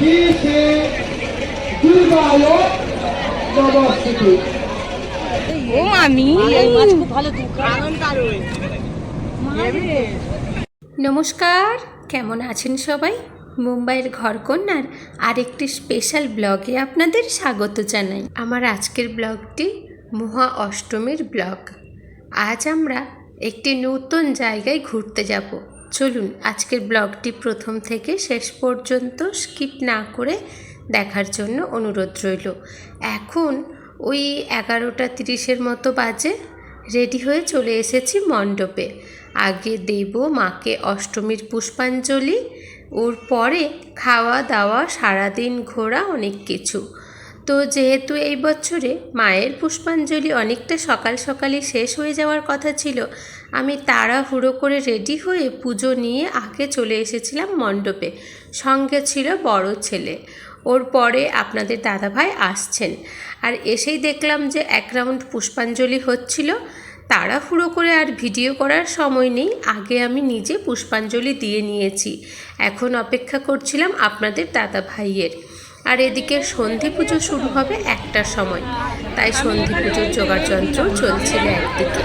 শ্রী দুর্গায় ও মামি। নমস্কার কেমন আছেন সবাই? মুম্বাইয়ের ঘরকন্যার আরেকটি স্পেশাল ব্লগে আপনাদের স্বাগত জানাই। আমার আজকের ব্লগটি মহা অষ্টমীর ব্লগ। আজ আমরা একটি নতুন জায়গায় ঘুরতে যাব। চলুন আজকের ব্লগটি প্রথম থেকে শেষ পর্যন্ত স্কিপ না করে দেখার জন্য অনুরোধ রইল। এখন ওই এগারোটা তিরিশের মতো বাজে, রেডি হয়ে চলে এসেছি মণ্ডপে। আগে দেব মাকে অষ্টমীর পুষ্পাঞ্জলি, ওর পরে খাওয়া দাওয়া, সারাদিন ঘোরা অনেক কিছু। তো যেহেতু এই বছরে মায়ের পুষ্পাঞ্জলি অনেকটা সকাল সকালই শেষ হয়ে যাওয়ার কথা ছিল, আমি তাড়াহুড়ো করে রেডি হয়ে পুজো নিয়ে আগে চলে এসেছিলাম মণ্ডপে। সঙ্গে ছিল বড় ছেলে। ওর পরে আপনাদের দাদাভাই আসছেন। আর এসেই দেখলাম যে এক রাউন্ড পুষ্পাঞ্জলি হচ্ছিল। তাড়াহুড়ো করে আর ভিডিও করার সময় নেই, আগে আমি নিজে পুষ্পাঞ্জলি দিয়ে নিয়েছি। এখন অপেক্ষা করছিলাম আপনাদের দাদা ভাইয়ের আর এদিকে সন্ধি পুজো শুরু হবে একটার সময়। তাই সন্ধি পুজোর জোগাড় যন্ত্র চলছিল একদিকে।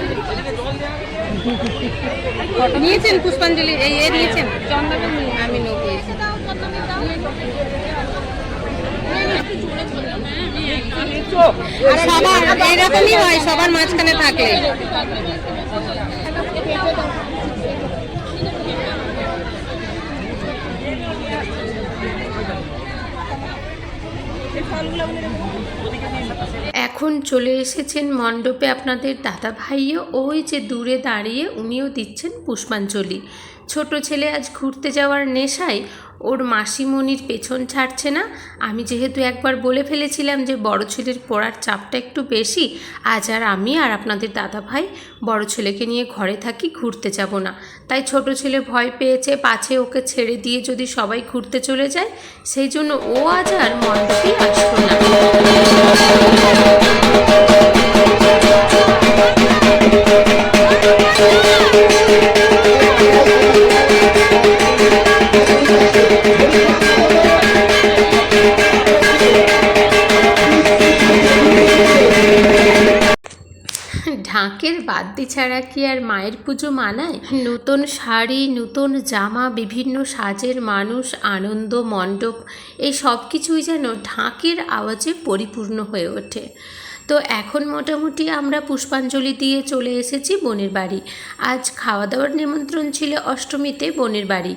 নিয়েছেন পুষ্পাঞ্জলি? এই এ নিয়েছেন? আমি নেব এসে। আর সবার এরকমই হয় সবার মাঝখানে থাকে এখন চলে এসেছেন মণ্ডপে আপনাদের দাদা ভাইও। ওই যে দূরে দাঁড়িয়ে উনিও দিচ্ছেন পুষ্পাঞ্জলি। ছোট ছেলে আজ ঘুরতে যাওয়ার নেশায় ওর মাসিমণির পেছন ছাড়ছে না। আমি যেহেতু একবার বলে ফেলেছিলাম যে বড় ছেলের পড়ার চাপটা একটু বেশি, আজ আর আমি আর আপনাদের দাদা ভাই বড় ছেলেকে নিয়ে ঘরে থাকি, ঘুরতে যাব না। তাই ছোট ছেলে ভয় পেয়েছে, পাছে ওকে ছেড়ে দিয়ে যদি সবাই ঘুরতে চলে যায়, সেই জন্য ও আজ আর মণ্ডপেই আসলো না। ঢাকের ছাড়া কি আর মায়ের পুজো মানায়? নতুন শাড়ি, নতুন জামা, বিভিন্ন সাজের মানুষ, আনন্দ, মণ্ডপ, এই সব কিছুই যেন ঢাকের আওয়াজে পরিপূর্ণ হয়ে ওঠে। তো এখন মোটামুটি আমরা পুষ্পাঞ্জলি দিয়ে চলে এসেছি বোনের বাড়ি। আজ খাওয়া দাওয়ার নিমন্ত্রণ ছিল অষ্টমীতে বোনের বাড়ি।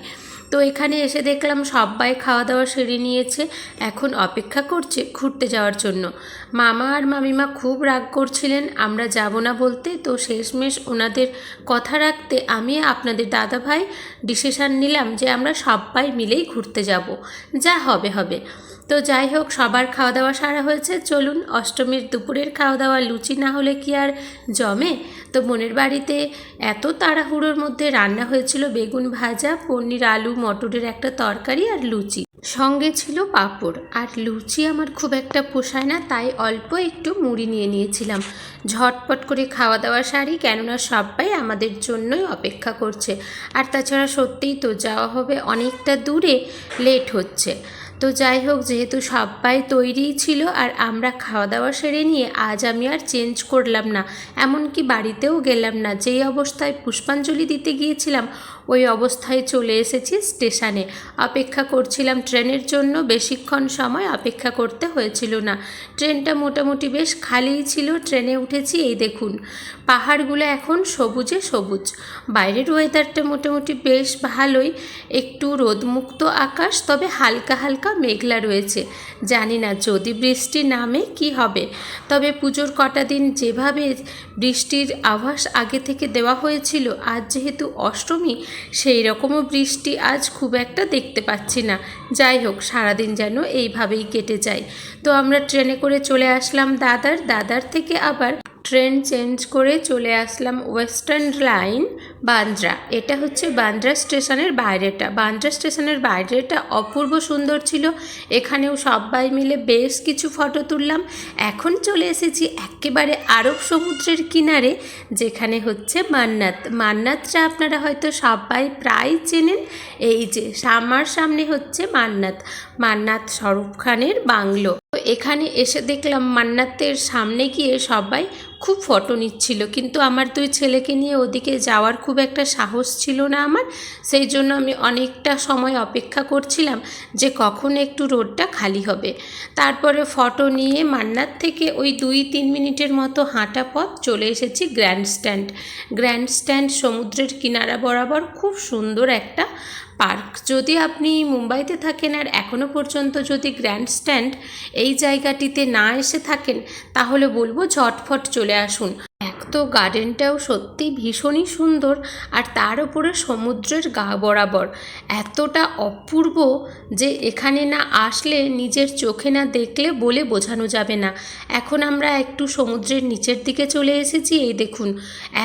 তো এখানে এসে দেখলাম সবাই খাওয়া দাওয়া সেরে নিয়েছে। এখন অপেক্ষা করছে ঘুরতে যাওয়ার জন্য। মামা আর মামিমা খুব রাগ করছিলেন, আমরা যাব না বলতে। তো শেষমেশ ওনাদের কথা রাখতে আমি, আপনাদের দাদাভাই ডিসিশান নিলাম যে আমরা সবাই মিলেই ঘুরতে যাব। যা হবে হবে। তো যাই হোক, সবার খাওয়া দাওয়া সারা হয়েছে। চলুন, অষ্টমীর দুপুরের খাওয়া দাওয়া লুচি না হলে কি আর জমে? তো বোনের বাড়িতে এত তাড়াহুড়োর মধ্যে রান্না হয়েছিল বেগুন ভাজা, পনির, আলু, মটরের একটা তরকারি আর লুচি। সঙ্গে ছিল পাঁপড়। আর লুচি আমার খুব একটা পোষায় না, তাই অল্প একটু মুড়ি নিয়ে নিয়েছিলাম। ঝটপট করে খাওয়া দাওয়া সারি, কেননা সবাই আমাদের জন্যই অপেক্ষা করছে। আর তাছাড়া সত্যিই তো যাওয়া হবে অনেকটা দূরে, লেট হচ্ছে। তো যাই হোক, যেহেতু সবাই তৈরিই ছিল আর আমরা খাওয়া দাওয়া সেরে নিয়ে আজ আমি আর চেঞ্জ করলাম না, এমনকি বাড়িতেও গেলাম না। যেই অবস্থায় পুষ্পাঞ্জলি দিতে গিয়েছিলাম, ওই অবস্থায় চলে এসেছি স্টেশনে। অপেক্ষা করছিলাম ট্রেনের জন্য, বেশিক্ষণ সময় অপেক্ষা করতে হয়েছিল না। ট্রেনটা মোটামুটি বেশ খালিই ছিল, ট্রেনে উঠেছি, এই দেখুন। পাহাড়গুলো এখন সবুজে সবুজ। বাইরের ওয়েদারটা মোটামুটি বেশ ভালোই, একটু রোদমুক্ত আকাশ, তবে হালকা হালকা মেঘলা রয়েছে। জানি না যদি বৃষ্টি নামে কি হবে। তবে পুজোর কটা দিন যেভাবে বৃষ্টির আভাস আগে থেকে দেওয়া হয়েছিল, আজ যেহেতু অষ্টমী সেই রকমও বৃষ্টি আজ খুব একটা দেখতে পাচ্ছি না। যাই হোক, সারাদিন যেন এইভাবেই কেটে যায়। তো আমরা ট্রেনে করে চলে আসলাম দাদার। দাদার থেকে আবার ট্রেন চেঞ্জ করে চলে আসলাম ওয়েস্টার্ন লাইন বান্দ্রা। এটা হচ্ছে বান্দ্রা স্টেশনের বাইরেটা। বান্দ্রা স্টেশনের বাইরেটা অপূর্ব সুন্দর ছিল। এখানেও সবাই মিলে বেশ কিছু ফটো তুললাম। এখন চলে এসেছি একেবারে আরব সমুদ্রের কিনারে, যেখানে হচ্ছে মান্নাত। মান্নাতটা আপনারা হয়তো সবাই প্রায় চেনেন। এই যে, আমার সামনে হচ্ছে মান্নাত। মান্নাত স্বরূপ খানের বাংলো। তো এখানে এসে দেখলাম মান্নাতের সামনে গিয়ে সবাই খুব ফটো নিচ্ছিল। কিন্তু আমার দুই ছেলেকে নিয়ে ওদিকে যাওয়ার খুব একটা সাহস ছিল না আমার। সেই জন্য আমি অনেকটা সময় অপেক্ষা করছিলাম যে কখন একটু রোডটা খালি হবে। তারপরে ফটো নিয়ে মান্নার থেকে ওই দুই তিন মিনিটের মতো হাঁটা পথ চলে এসেছি গ্র্যান্ড স্ট্যান্ড গ্র্যান্ড স্ট্যান্ড সমুদ্রের কিনারা বরাবর খুব সুন্দর একটা পার্ক। যদি আপনি মুম্বাইতে থাকেন আর এখনও পর্যন্ত যদি গ্র্যান্ড স্ট্যান্ড এই জায়গাটিতে না এসে থাকেন, তাহলে বলব ঝটফট চলে আসুন। তো গার্ডেনটাও সত্যি ভীষণই সুন্দর আর তার উপরে সমুদ্রের গা বরাবর। এতটা অপূর্ব যে এখানে না আসলে নিজের চোখে না দেখলে বলে বোঝানো যাবে না। এখন আমরা একটু সমুদ্রের নিচের দিকে চলে এসেছি, এই দেখুন,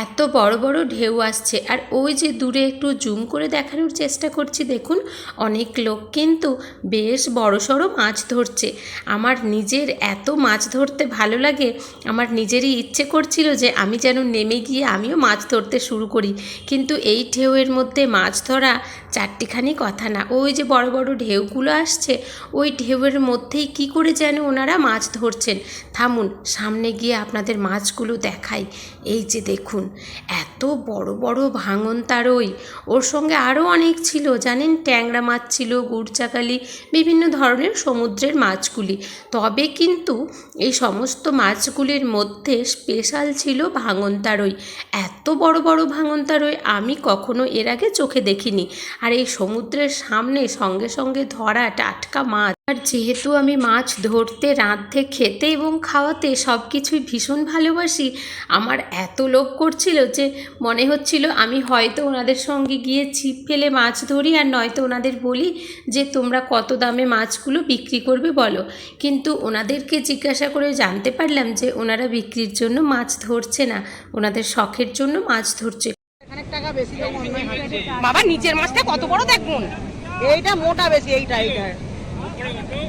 এত বড় বড় ঢেউ আসছে। আর ওই যে দূরে একটু জুম করে দেখানোর চেষ্টা করছি, দেখুন, অনেক লোক কিন্তু বেশ বড় সড়ো মাছ ধরছে। আমার নিজের এত মাছ ধরতে ভালো লাগে, আমার নিজেরই ইচ্ছে করছিল যে আমি যেন নেমে গিয়ে আমিও মাছ ধরতে শুরু করি। কিন্তু এই ঢেউয়ের মধ্যে মাছ ধরা চারটিখানি কথা না। ওই যে বড় বড় ঢেউগুলো আসছে, ওই ঢেউয়ের মধ্যেই কি করে যেন ওনারা মাছ ধরছেন? থামুন, সামনে গিয়ে আপনাদের মাছগুলো দেখাই। এই যে দেখুন, এত বড় বড় ভাঙন তারই। ওর সঙ্গে আরও অনেক ছিল, জানেন? ট্যাংরা মাছ ছিল, গুড়চাকালি, বিভিন্ন ধরনের সমুদ্রের মাছগুলি। তবে কিন্তু এই সমস্ত মাছগুলির মধ্যে স্পেশাল ছিল ভাঙন তারই এত বড় বড় ভাঙন তারই আমি কখনো এর আগে চোখে দেখিনি। আর এই সমুদ্রের সামনে সঙ্গে সঙ্গে ধরা টাটকা মাছ আর যেহেতু আমি মাছ ধরতে, রাঁধতে, খেতে এবং খাওয়াতে সব কিছুই ভীষণ ভালোবাসি, আমার এত লোভ করছিল যে মনে হচ্ছিল আমি হয়তো ওনাদের সঙ্গে গিয়ে ছিপ ফেলে মাছ ধরি আর নয়তো ওনাদের বলি যে তোমরা কত দামে মাছগুলো বিক্রি করবে বলো। কিন্তু ওনাদেরকে জিজ্ঞাসা করে জানতে পারলাম যে ওনারা বিক্রির জন্য মাছ ধরছে না, ওনাদের শখের জন্য মাছ ধরছে। বাবা, নিচের মাছটা কত বড় দেখুন। এইটা মোটা বেশি, এইটা এইটা। Yeah, go!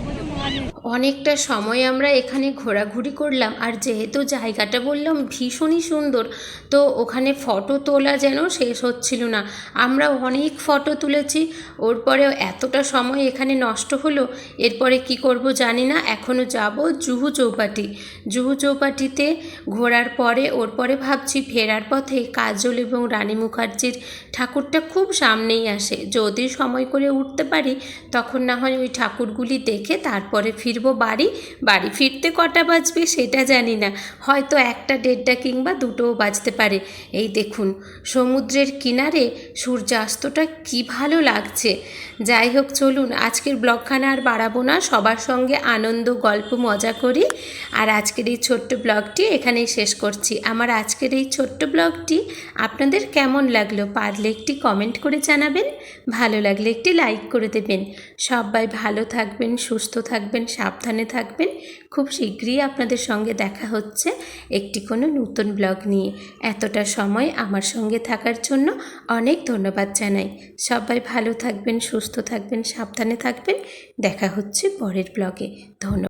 অনেকটা সময় আমরা এখানে ঘোরাঘুরি করলাম, আর যেহেতু জায়গাটা বললাম ভীষণই সুন্দর, তো ওখানে ফটো তোলা যেন শেষ হচ্ছিল না। আমরা অনেক ফটো তুলেছি, ওর পরেও এতটা সময় এখানে নষ্ট হলো, এরপরে কি করব জানি না এখনও যাব জুহু চৌপাটি। জুহু চৌপাটিতে ঘোরার পরে, ওর পরে ভাবছি ফেরার পথে কাজল এবং রানী মুখার্জির ঠাকুরটা খুব সামনেই আসে। যদি সময় করে উঠতে পারি, তখন না হয় ওই ঠাকুরগুলি দেখে তারপরে ফিরবো বাড়ি? বাড়ি ফিরতে কটা বাজবে সেটা জানি না। হয়তো একটা দেড়টা কিংবা দুটোও বাজতে পারে। এই দেখুন, সমুদ্রের কিনারে সূর্যাস্তটা কি ভালো লাগছে। যাই হোক, চলুন, আজকের ব্লগখানা আর বাড়াবো না। সবার সঙ্গে আনন্দ, গল্প, মজা করি। আর আজকের এই ছোট্ট ব্লগটি এখানেই শেষ করছি। আমার আজকের এই ছোট্ট ব্লগটি আপনাদের কেমন লাগল? পারলে একটি কমেন্ট করে জানাবেন, ভালো লাগলে একটি লাইক করে দেবেন। সবাই ভালো থাকবেন, সুস্থ থাকবেন, সাবধানে থাকবেন। খুব শীঘ্রই আপনাদের সঙ্গে দেখা হচ্ছে একটি কোনো নতুন ব্লগ নিয়ে। এতটা সময় আমার সঙ্গে থাকার জন্য অনেক ধন্যবাদ জানাই। সবাই ভালো থাকবেন, সুস্থ থাকবেন, সাবধানে থাকবেন। দেখা হচ্ছে পরের ব্লগে। ধন্যবাদ।